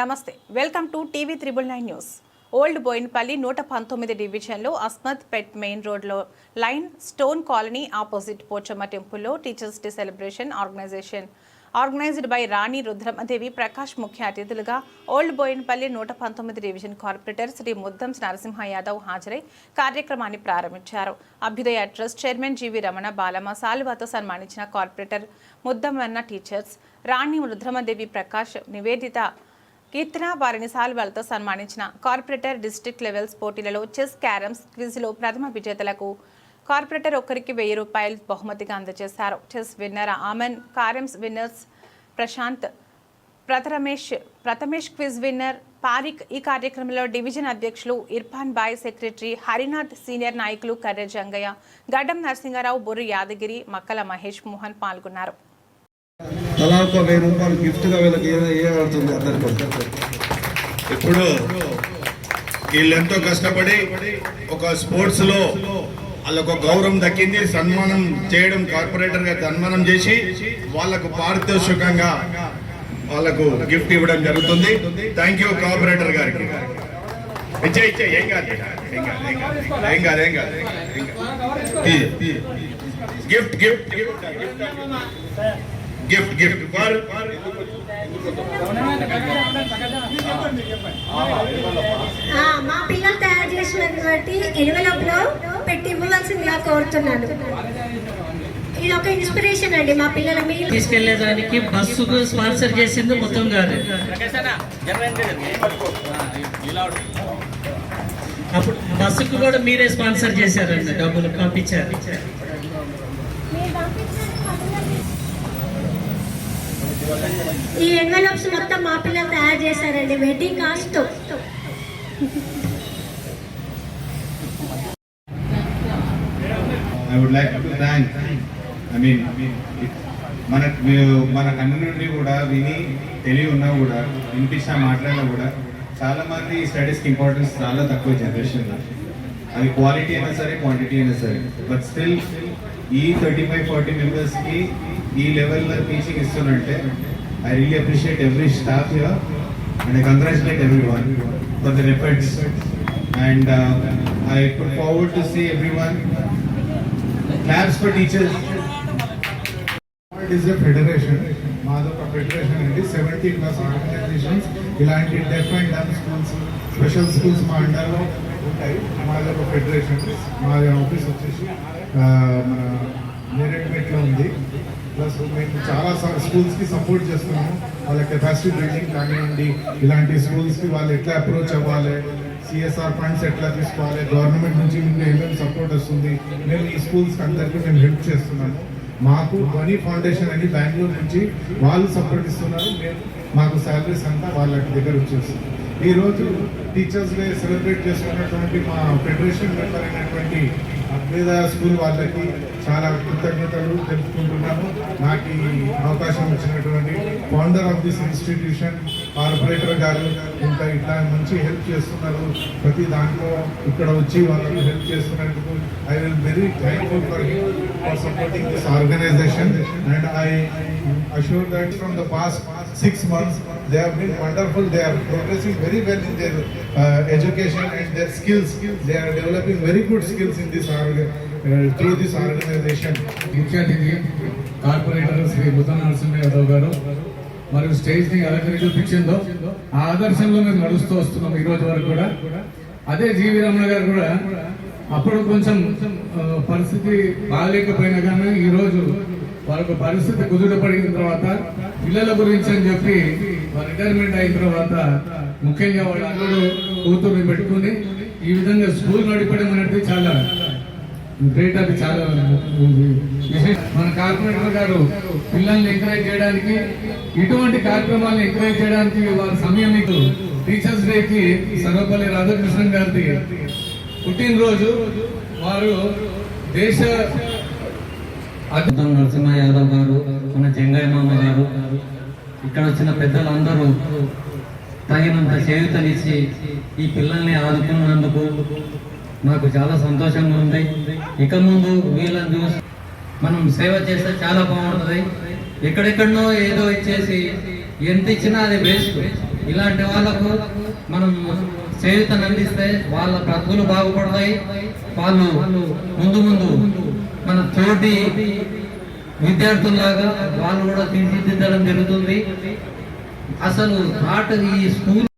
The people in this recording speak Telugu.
నమస్తే welcome to TV triple nine news. Old Boinpally నూట పంతొమ్మిది డివిజన్లో అస్మత్ పెట్ మెయిన్ రోడ్లో line stone colony opposite Pochamma టెంపుల్లో teachers day celebration organisation. Organised by Rani Rudramadevi Prakash ముఖ్య అతిథులుగా ఓల్డ్ బోయిన్పల్లి నూట పంతొమ్మిది డివిజన్ కార్పొరేటర్ శ్రీ ముద్దం నరసింహ యాదవ్ హాజరై కార్యక్రమాన్ని ప్రారంభించారు. Abhyudaya trust chairman GV Ramana Balamma సాలువాతో సన్మానించిన కార్పొరేటర్ ముద్దమన్న టీచర్స్ రాణి రుద్రమదేవి ప్రకాష్ నివేదిత కీర్తన వారిని సాల్వాలతో సన్మానించిన కార్పొరేటర్ డిస్ట్రిక్ట్ లెవెల్స్ పోటీలలో చెస్ క్యారమ్స్ క్విజ్లో ప్రథమ విజేతలకు కార్పొరేటర్ ఒక్కరికి వెయ్యి రూపాయలు బహుమతిగా అందజేశారు. Chess winner amen carroms winners Prashant Prathamesh Prathamesh quiz winner Pareek ఈ కార్యక్రమంలో డివిజన్ అధ్యక్షులు Irfan bye secretary Harinath senior నాయకులు కర్రె జంగయ్య గడ్డం నరసింహారావు బుర్రి యాదగిరి మక్కల మహేష్ మోహన్ పాల్గొన్నారు. తలా ఒక వెయ్యి రూపాయలు గిఫ్ట్గా వీళ్ళకి ఏ- ఏడుతుంది అందరికీ అందరికి ఇప్పుడు వీళ్ళెంతో కష్టపడి ఒక స్పోర్ట్స్లో వాళ్ళకు గౌరవం దక్కింది సన్మానం చేయడం కార్పొరేటర్గా సన్మానం చేసి వాళ్ళకు పారితోషికంగా వాళ్ళకు గిఫ్ట్ ఇవ్వడం జరుగుతుంది. థ్యాంక్ యూ కార్పొరేటర్ గారికి. ఇచ్చే ఇచ్చే ఏం కాదు ఏం కాదు ఏం కాదు ఏం కాదు ఏం కాదు ఏం కాదు గిఫ్ట్ గిఫ్ట్. గిఫ్ట్ గిఫ్ట్ ఆ, మా పిల్లలు తయారు చేసినటువంటి ఎన్వెలప్లో పెట్టి ఇవ్వవలసిందిగా కోరుతున్నాను. ఇది ఒక ఇన్స్పిరేషన్ అండి మా పిల్లల మీరు తీసుకెళ్ళేదానికి బస్సుకు స్పాన్సర్ చేసింది మొత్తం గారు. అప్పుడు బస్సుకు కూడా మీరే స్పాన్సర్ చేశారండి డబ్బులు పంపించారు. ఈ ఎన్వెలప్స్ మొత్తం మా పిల్లలు తయారు చేశారండి. Wedding cost I would like to thank I mean మన మన కన్ను నుండి కూడా విని తెలివి ఉన్నా కూడా వినిపించినా మాట్లాడినా కూడా చాలా మంది స్టడీస్కి ఇంపార్టెన్స్ చాలా తక్కువ జనరేషన్లో అది క్వాలిటీ అయినా సరే క్వాంటిటీ అయినా సరే. బట్ స్టిల్ ఈ థర్టీ ఫైవ్ ఫార్టీ మెంబర్స్కి ఈ లెవెల్లో teaching ఇస్తున్నంటే I really appreciate every staff here and I congratulate everyone for their efforts and I put forward to see everyone claps for teachers it is a federation మాదొక federation అండి సెవెంటీ ప్లస్ ఆర్గనైజేషన్స్ ఇలాంటి deaf and dumb schools special schools మా అండర్లో ఉంటాయి. మాదొక ఫెడరేషన్ మా ఆఫీస్ వచ్చేసి మన నేరేడ్పేట్లో ఉంది. ప్లస్ మేము చాలా స్కూల్స్కి సపోర్ట్ చేస్తున్నాము. వాళ్ళ కెపాసిటీ బిల్డింగ్ కానివ్వండి ఇలాంటి స్కూల్స్కి వాళ్ళు ఎట్లా అప్రోచ్ అవ్వాలి సిఎస్ఆర్ ఫండ్స్ ఎట్లా తీసుకోవాలి గవర్నమెంట్ నుంచి మీకు ఏమేమి సపోర్ట్ వస్తుంది మేము ఈ స్కూల్స్కి అందరికీ మేము హెల్ప్ చేస్తున్నాము. మాకు ధ్వని ఫౌండేషన్ అని బెంగళూరు నుంచి వాళ్ళు సపోర్ట్ ఇస్తున్నారు. మేము మాకు శాలరీస్ అంతా వాళ్ళ దగ్గర వచ్చేస్తుంది ఈరోజు టీచర్స్ డే సెలబ్రేట్ చేసుకున్నటువంటి మా ఫెడరేషన్ మెంబర్ అయినటువంటి అగ్నిదా స్కూల్ వాళ్ళకి చాలా కృతజ్ఞతలు తెలుసుకుంటున్నాము నాకు అవకాశం వచ్చినటువంటి founder of this institution corporator గారు ఇంకా ఇట్లా మంచి హెల్ప్ చేస్తున్నారు. ప్రతి దాంట్లో ఇక్కడ వచ్చి వాళ్ళకి హెల్ప్ చేస్తున్నట్టు I will very thankful for for supporting this organisation and I assure that from the past six months they been wonderful they are progressing very well in their education and their skills they are developing very good skills in this are this orga- uh, ముఖ్య అతిథి కార్పొరేటర్ శ్రీ బుద్ధ నరసింహ యాదవ్ గారు. మరియు స్టేజ్ని ఎలా ఆ ఆదర్శంలో మేము నడుస్తూ వస్తున్నాం ఈ రోజు వరకు కూడా. అదే జీవి రమణ గారు కూడా అప్పుడు కొంచెం పరిస్థితి బాగాలేకపోయినా కానీ ఈ రోజు వాళ్ళకు పరిస్థితి కుదుట పడిన తర్వాత పిల్లల గురించి అని చెప్పి రిటైర్మెంట్ అయిన తర్వాత ముఖ్యంగా వాళ్ళ అల్లుడు కూతుర్ని పెట్టుకుని ఈ విధంగా స్కూల్ నడిపడం అనేది చాలా గ్రేట్ అది చాలా మన కార్పొరేటర్ గారు పిల్లల్ని ఎంకరేజ్ చేయడానికి ఇటువంటి కార్యక్రమాలను ఎంకరేజ్ చేయడానికి వారి సమయం మీకు టీచర్స్ డే కి సర్వపల్లి రాధాకృష్ణన్ గారిది పుట్టినరోజు. వారు దేశ అద్భుతం నరసింహ యాదవ్ గారు మన జంగయ్య మామ గారు ఇక్కడ వచ్చిన పెద్దలందరూ తగినంత చేయుతనిచ్చి ఈ పిల్లల్ని ఆదుకున్నందుకు మాకు చాలా సంతోషంగా ఉంది. ఇక ముందు వీళ్ళని చూసి మనం సేవ చేస్తే చాలా బాగుంటుంది. ఎక్కడెక్కడనో ఏదో ఇచ్చేసి ఎంత ఇచ్చినా అది వేస్ట్. ఇలాంటి వాళ్ళకు మనం చేయుతను అందిస్తే వాళ్ళ బ్రతుకులు బాగుపడతాయి. వాళ్ళు ముందు ముందు మన తోటి విద్యార్థుల్లాగా వాళ్ళు కూడా తీర్చిదిద్దడం జరుగుతుంది. అసలు ఆట ఈ స్కూల్